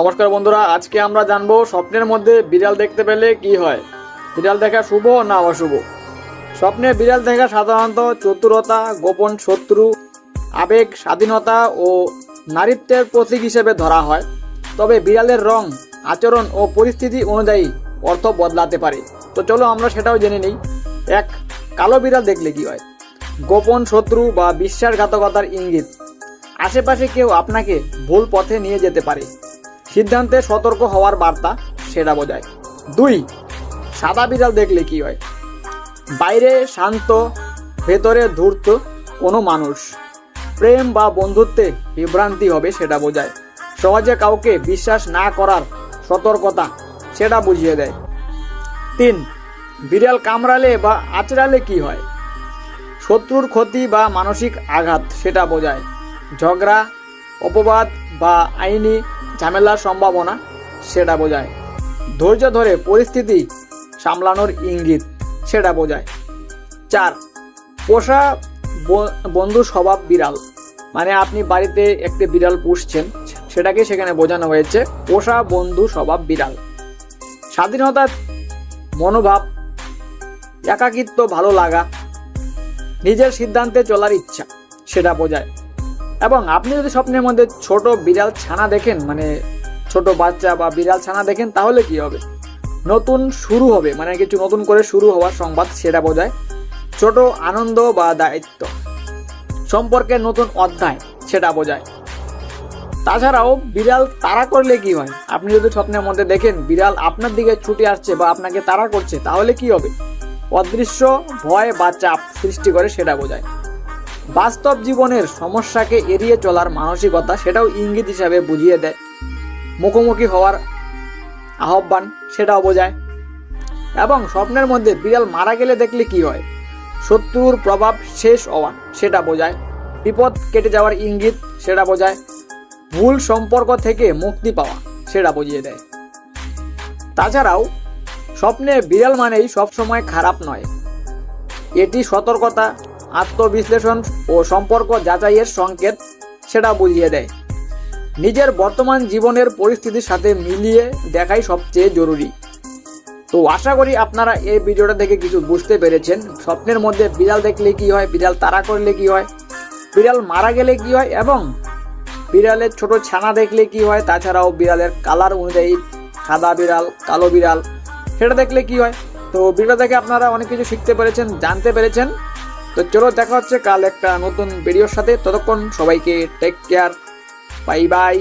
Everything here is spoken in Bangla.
নমস্কার বন্ধুরা, আজকে আমরা জানব স্বপ্নের মধ্যে বিড়াল দেখতে পেলে কি হয়। বিড়াল দেখা শুভ না অশুভ? স্বপ্নে বিড়াল দেখা সাধারণত চতুরতা, গোপন শত্রু, আবেগ, স্বাধীনতা ও নারীত্বের প্রতীক হিসেবে ধরা হয়। তবে বিড়ালের রং, আচরণ ও পরিস্থিতি অনুযায়ী অর্থ বদলাতে পারে। তো চলো আমরা সেটাও জেনে নিই। এক, কালো বিড়াল দেখলে কি হয়? গোপন শত্রু বা বিশ্বাসঘাতকতার ইঙ্গিত। আশেপাশে কেউ আপনাকে ভুল পথে নিয়ে যেতে পারে। সিদ্ধান্তে সতর্ক হওয়ার বার্তা সেটা বোঝায়। দুই, সাদা বিড়াল দেখলে কি হয়? বাইরে শান্ত, ভেতরে ধূর্ত কোনো মানুষ। প্রেম বা বন্ধুত্বে বিভ্রান্তি হবে সেটা বোঝায়। সহজে কাউকে বিশ্বাস না করার সতর্কতা সেটা বুঝিয়ে দেয়। তিন, বিড়াল কামড়ালে বা আচড়ালে কি হয়? শত্রুর ক্ষতি বা মানসিক আঘাত সেটা বোঝায়। ঝগড়া, অপবাদ বা আইনি ঝামেলার সম্ভাবনা সেটা বোঝায়। ধৈর্য ধরে পরিস্থিতি সামলানোর ইঙ্গিত সেটা বোঝায়। চার, পোষা বন্ধু স্বভাব বিড়াল। মানে আপনি বাড়িতে একটি বিড়াল পুষছেন, সেটাকে সেখানে বোঝানো হয়েছে, পোষা বন্ধু স্বভাব বিড়াল। স্বাধীনতা, মনোভাব, একাকিত্ব, ভালো লাগা, নিজের সিদ্ধান্তে চলার ইচ্ছা, সেটা বোঝায়। এবং আপনি যদি স্বপ্নের মধ্যে ছোট বিড়াল ছানা দেখেন মানে ছোট বাচ্চা বা বিড়াল ছানা দেখেন, তাহলে কি হবে? নতুন শুরু হবে মানে কিছু নতুন করে শুরু হওয়ার সংবাদ সেটা বোঝায়। ছোট আনন্দ বা দায়িত্ব সম্পর্কে নতুন অধ্যায় সেটা বোঝায়। তাছাড়াও বিড়াল তাড়া করলে কি হয়? আপনি যদি স্বপ্নের মধ্যে দেখেন, বিড়াল আপনার দিকে ছুটে আসছে বা আপনাকে তাড়া করছে, তাহলে কি হবে? অদৃশ্য ভয় বা চাপ সৃষ্টি করে সেটা বোঝায়। বাস্তব জীবনের সমস্যাকে এড়িয়ে চলার মানসিকতা সেটাও ইঙ্গিত হিসাবে বুঝিয়ে দেয়। মুখোমুখি হওয়ার আহ্বান সেটাও বোঝায়। এবং স্বপ্নের মধ্যে বিড়াল মারা গেলে দেখলে কি হয়? শত্রুর প্রভাব শেষ হওয়া সেটা বোঝায়। বিপদ কেটে যাওয়ার ইঙ্গিত সেটা বোঝায়। ভুল সম্পর্ক থেকে মুক্তি পাওয়া সেটা বুঝিয়ে দেয়। তাছাড়াও, স্বপ্নে বিড়াল মানেই সবসময় খারাপ নয়। এটি সতর্কতা আত্মবিশ্লেষণ ও সম্পর্ক যাচাইয়ের সংকেত সেটা বুঝিয়ে দেয়। নিজের বর্তমান জীবনের পরিস্থিতির সাথে মিলিয়ে দেখাই সবচেয়ে জরুরি। তো আশা করি আপনারা এই ভিডিওটা থেকে কিছু বুঝতে পেরেছেন। স্বপ্নের মধ্যে বিড়াল দেখলে কি হয়, বিড়াল তাড়া করলে কি হয়, বিড়াল মারা গেলে কি হয় এবং বিড়ালের ছোট ছানা দেখলে কি হয়, তাছাড়াও বিড়ালের কালার অনুযায়ী সাদা বিড়াল, কালো বিড়াল, সেটা দেখলে কি হয়। তো ভিডিও দেখে আপনারা অনেক কিছু শিখতে পেরেছেন, জানতে পেরেছেন। তো চলো দেখা হচ্ছে কাল একটা নতুন ভিডিওর সাথে। ততক্ষণ সবাইকে টেক কেয়ার বাই বাই